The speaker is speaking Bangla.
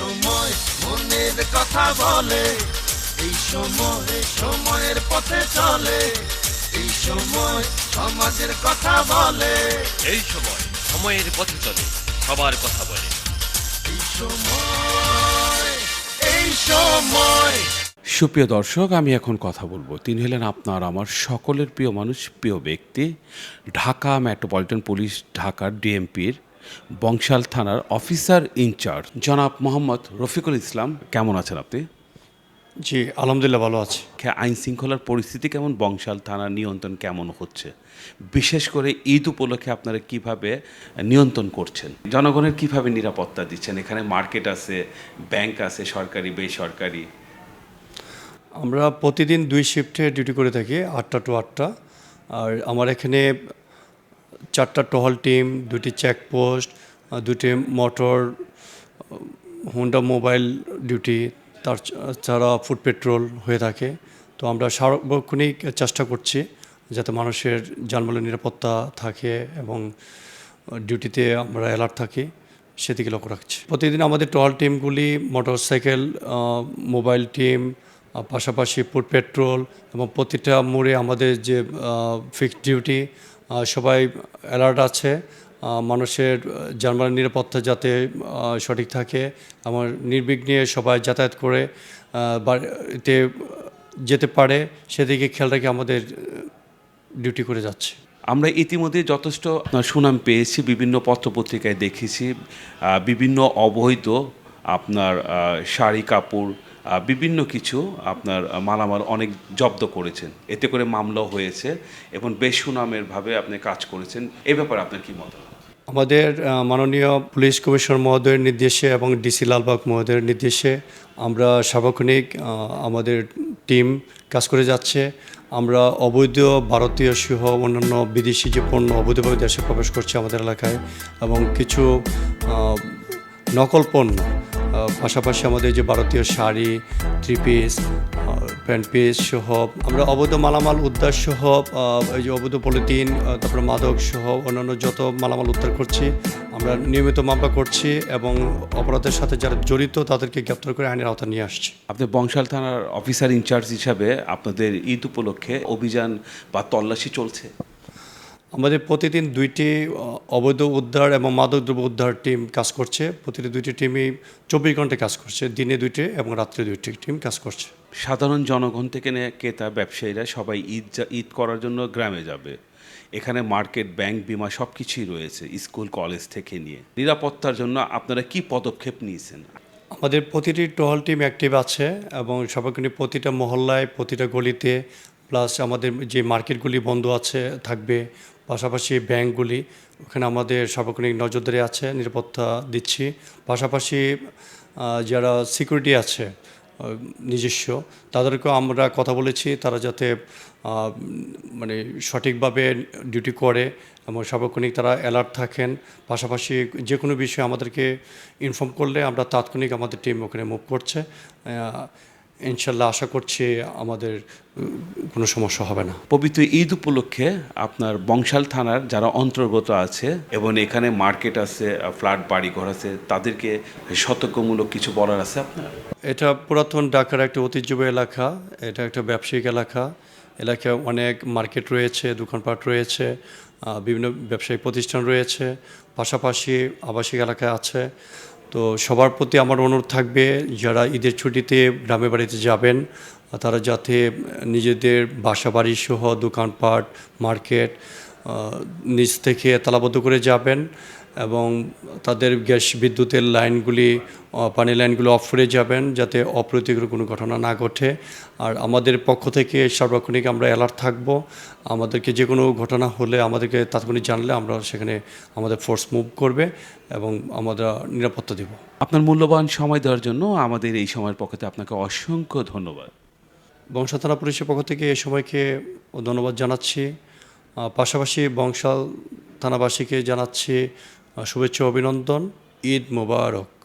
সময় মনের কথা বলে এই সময় সময়ের পথে চলে এই সময় সমাজের কথা বলে। এই সময় সময়ের পথে চলে সবার কথা বলে। এই সময় এই সময়। সুপ্রিয় দর্শক আমি এখন কথা বলব। তিনি হলেন আপনার আমার সকলের প্রিয় মানুষ প্রিয় ব্যক্তি ঢাকা মেট্রোপলিটন পুলিশ ঢাকার ডিএমপির বংশাল থানার অফিসার ইনচার্জ। জনাব মোহাম্মদ রফিকুল ইসলাম কেমন আছেন আপনি? জি আলহামদুলিল্লাহ ভালো আছে। আইন শৃঙ্খলার পরিস্থিতি কেমন? বংশাল থানার নিয়ন্ত্রণ কেমন হচ্ছে? বিশেষ করে ঈদ উপলক্ষে আপনারা কীভাবে নিয়ন্ত্রণ করছেন? জনগণের কীভাবে নিরাপত্তা দিচ্ছেন? এখানে মার্কেট আছে ব্যাংক আছে সরকারি বেসরকারি। আমরা প্রতিদিন দুই শিফটে ডিউটি করে থাকি আটটা টু আটটা। আর আমার এখানে চারটা টহল টিম, দুটি চেকপোস্ট দুটি মোটর হুন্ডা মোবাইল ডিউটি, তার ছাড়া ফুড পেট্রোল হয়ে থাকে। তো আমরা সার্বক্ষণিক চেষ্টা করছি যাতে মানুষের যানবাহনের নিরাপত্তা থাকে এবং ডিউটিতে আমরা অ্যালার্ট থাকি, সেদিকে লক্ষ্য রাখছি। প্রতিদিন আমাদের টহল টিমগুলি মোটরসাইকেল মোবাইল টিম পাশাপাশি ফুড পেট্রোল এবং প্রতিটা মোড়ে আমাদের যে ফিক্সড ডিউটি সবাই অ্যালার্ট আছে। মানুষের যানবাহনের নিরাপত্তা যাতে সঠিক থাকে। আমার নির্বিঘ্নে সবাই যাতায়াত করে বাড়িতে যেতে পারে, সেদিকে খেয়াল রেখে আমাদের ডিউটি করে যাচ্ছে। আমরা ইতিমধ্যে যথেষ্ট সুনাম পেয়েছি, বিভিন্ন পত্রপত্রিকায় দেখেছি। বিভিন্ন অবৈধ আপনার শাড়ি, কাপড় বিভিন্ন কিছু আপনার মালামাল অনেক জব্দ করেছেন। এতে করে মামলাও হয়েছে এবং বেশ সুনামের ভাবে আপনি কাজ করেছেন। এ ব্যাপারে আপনার কি মত আমাদের মাননীয় পুলিশ কমিশনার মহোদয়ের নির্দেশে এবং ডিসি লালবাগ মহোদয়ের নির্দেশে আমরা সার্বক্ষণিক আমাদের টিম কাজ করে যাচ্ছে। আমরা অবৈধ ভারতীয় সহ অন্যান্য বিদেশি যে পণ্য অবৈধভাবে দেশে প্রবেশ করছে আমাদের এলাকায় এবং কিছু নকল পণ্য পাশাপাশি আমাদের যে ভারতীয় sari three piece pant piece সহ আমরা অবৈধ মালামাল উদ্ধার সহ এই যে অবৈধ পলিথিন তারপরে মাদক সহ অন্যান্য যত মালামাল উদ্ধার করছি, আমরা নিয়মিত মামলা করছি এবং অপরাধের সাথে যারা জড়িত তাদেরকে গ্রেপ্তার করে আইনের আওতা নিয়ে আসছি। আপনি বংশাল থানার অফিসার ইনচার্জ হিসাবে আপনাদের ঈদ উপলক্ষে অভিযান বা তল্লাশি চলছে? আমাদের প্রতিদিন দুইটি অবৈধ উদ্ধার এবং মাদকদ্রব্য উদ্ধার টিম কাজ করছে। প্রতিটি দুইটি টিমই চব্বিশ ঘন্টায় কাজ করছে দিনে দুইটি এবং রাত্রে দুইটি টিম কাজ করছে। সাধারণ জনগণ থেকে ক্রেতা ব্যবসায়ীরা সবাই ঈদ ঈদ করার জন্য গ্রামে যাবে। এখানে মার্কেট ব্যাংক বিমা সব কিছুই রয়েছে স্কুল কলেজ থেকে নিয়ে। নিরাপত্তার জন্য আপনারা কি পদক্ষেপ নিয়েছেন? আমাদের প্রতিটি টহল টিম অ্যাক্টিভ আছে এবং সবাইকে প্রতিটা মহল্লায় প্রতিটা গলিতে প্লাস আমাদের যে মার্কেটগুলি বন্ধ আছে থাকবে পাশাপাশি ব্যাংকগুলি, ওখানে আমাদের সার্বক্ষণিক নজরদারি আছে, নিরাপত্তা দিচ্ছি। পাশাপাশি যারা সিকিউরিটি আছে নিজস্ব, তাদেরকেও আমরা কথা বলেছি, তারা যাতে মানে সঠিকভাবে ডিউটি করে এবং সার্বক্ষণিক তারা অ্যালার্ট থাকেন। পাশাপাশি যে কোনো বিষয়ে আমাদেরকে ইনফর্ম করলে আমরা তাৎক্ষণিক আমাদের টিম ওখানে মুভ করছে। ইনশাল্লাহ আশা করছি আমাদের কোনো সমস্যা হবে না। পবিত্র ঈদ উপলক্ষে আপনার বংশাল থানার যারা অন্তর্গত আছে এবং এখানে মার্কেট আছে ফ্ল্যাট বাড়িঘর আছে তাদেরকে সতর্কমূলক কিছু বলার আছে আপনার? এটা পুরাতন ঢাকার একটা ঐতিহ্যবাহী এলাকা এটা একটা ব্যবসায়িক এলাকা। এলাকায় অনেক মার্কেট রয়েছে দোকানপাট রয়েছে বিভিন্ন ব্যবসায়িক প্রতিষ্ঠান রয়েছে পাশাপাশি আবাসিক এলাকায় আছে। তো সবার প্রতি আমার অনুরোধ থাকবে, যারা ঈদের ছুটিতে গ্রামে বাড়িতে যাবেন, তারা যাতে নিজেদের বাসা বাড়ি সহ দোকানপাট, মার্কেট নিচ থেকে তালাবদ্ধ করে যাবেন। এবং তাদের গ্যাস বিদ্যুতের লাইনগুলি পানি লাইনগুলো অফ করে যাবেন যাতে অপ্রীতিকর কোনো ঘটনা না ঘটে। আর আমাদের পক্ষ থেকে সার্বক্ষণিক আমরা অ্যালার্ট থাকব। আমাদেরকে যে কোনো ঘটনা হলে আমাদেরকে তাৎক্ষণিক জানলে আমরা সেখানে আমাদের ফোর্স মুভ করবে এবং আমরা নিরাপত্তা দেব। আপনার মূল্যবান সময় দেওয়ার জন্য আমাদের এই সময়ের পক্ষে আপনাকে অসংখ্য ধন্যবাদ। বংশাল থানা পুলিশের পক্ষ থেকে এ সময়কে ধন্যবাদ জানাচ্ছি। পাশাপাশি বংশাল থানাবাসীকে জানাচ্ছি শুভেচ্ছা অভিনন্দন। ঈদ মোবারক।